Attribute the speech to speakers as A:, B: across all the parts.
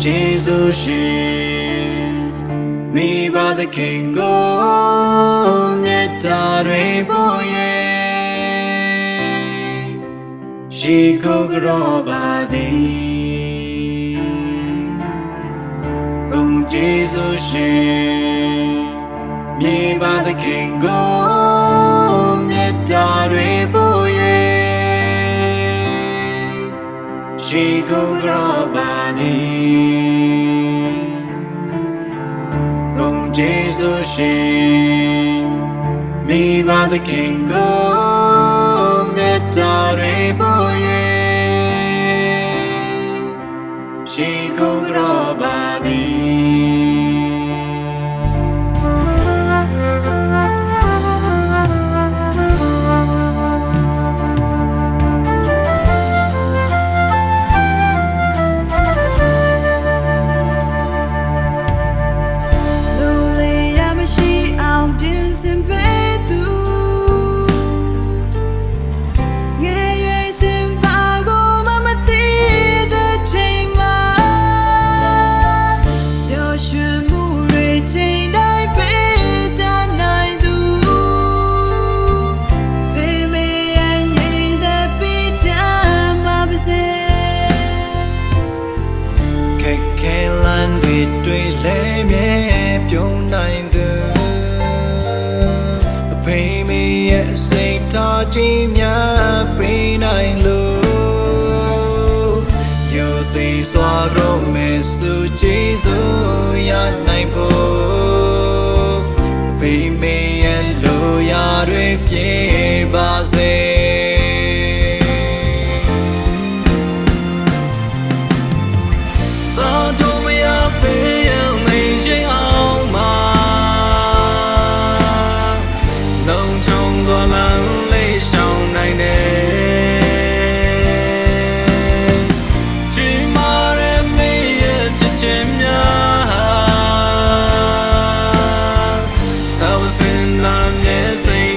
A: Jesus, me by the King, go net that boy. She could by thee. Um, Jesus, me by the King, go net that boy. She could by thee. sushi mi ba the king go metta re bo ye shi ko gra di. နိုင်သူအဖေမေရဲ့အစိတ်တော်ကြီးများပေးနိုင်လို့ You these are promise ကျေးဇူးရနိုင်ဖို့အဖေမေရဲ့လိုရာတွေပြေပါစေ I'm missing.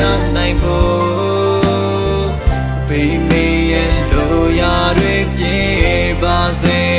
A: ရနိုင်ဖို့ဘေးမေရဲ့လိုရာတွေပြေပါစေ